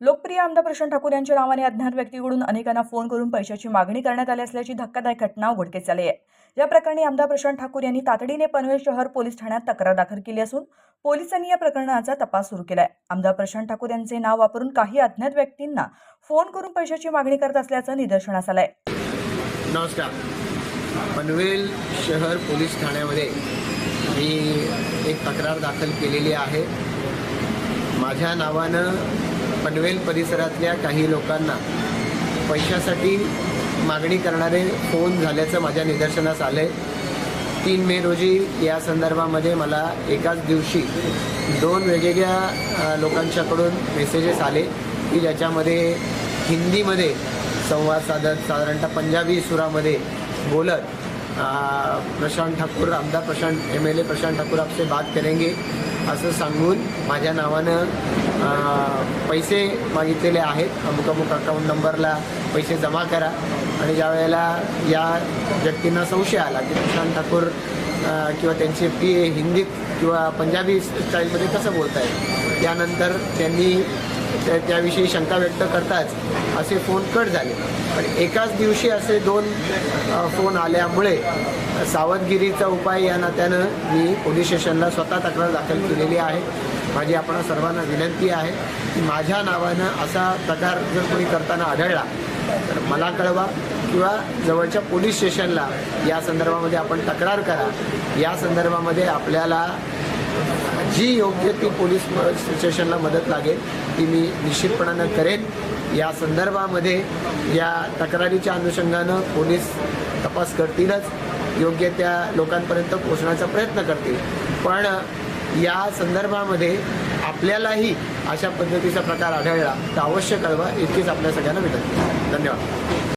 लोकप्रिय आमदार प्रशांत ठाकूर यांच्या नावाने अज्ञात व्यक्तीकडून अनेकांना फोन करून पैशाची मागणी करण्यात आली असल्याची धक्कादायक घटना उघडकीस आली आहे. या प्रकरणी आमदार प्रशांत ठाकूर यांनी तातडीने पनवेल शहर पोलीस ठाण्यात तक्रार दाखल केली असून पोलिसांनी या प्रकरणाचा तपास सुरू केलाय. आमदार प्रशांत ठाकूर यांचे नाव वापरून काही अज्ञात व्यक्तींना फोन करून पैशाची मागणी करत असल्याचं निदर्शनास आलंय. नमस्कार. पनवेल शहर पोलीस ठाण्यामध्ये मी एक तक्रार दाखल केलेली आहे. माझ्या नावानं पनवेल परिसरातल्या काही लोकांना पैशासाठी मागणी करणारे फोन झाल्याचं माझ्या निदर्शनास आलं आहे तीन मे रोजी या संदर्भामध्ये मला एकाच दिवशी दोन वेगवेगळ्या लोकांच्याकडून मेसेजेस आले की ज्याच्यामध्ये हिंदीमध्ये संवाद साधत साधारणतः पंजाबी सुरामध्ये बोलत प्रशांत ठाकूर आमदार Prashant M L A Prashant Thakur आपसे बात करेंगे असं सांगून माझ्या नावानं पैसे मागितलेले आहेत. अमुक अमुक अकाउंट नंबरला पैसे जमा करा. आणि ज्या वेळेला या व्यक्तींना संशय आला की प्रशांत ठाकूर किंवा त्यांचे पी ए हिंदीत किंवा पंजाबी स्टाईलमध्ये कसं बोलत आहेत त्यानंतर त्यांनी त्या त्याविषयी शंका व्यक्त करताच असे फोन कट झाले. पण एकाच दिवशी असे दोन फोन आल्यामुळे सावधगिरीचा उपाय या नात्यानं मी पोलीस स्टेशनला स्वतः तक्रार दाखल केलेली आहे. माझी आपण सर्वांना विनंती आहे की माझ्या नावानं असा प्रकार जर कोणी करताना आढळला तर मला कळवा किंवा जवळच्या पोलीस स्टेशनला या संदर्भामध्ये आपण तक्रार करा. या संदर्भामध्ये आपल्याला जी योग्य ती पोलीस स्टेशनला मदत लागेल ती मी निश्चितपणानं करेन. या संदर्भामध्ये या तक्रारीच्या अनुषंगानं पोलीस तपास करतीलच. योग्य त्या लोकांपर्यंत पोचण्याचा प्रयत्न करतील. पण या संदर्भामध्ये आपल्यालाही अशा पद्धतीचा प्रकार आढळला तर अवश्य कळवा. इतकीच आपल्या सगळ्यांना विनंती. धन्यवाद.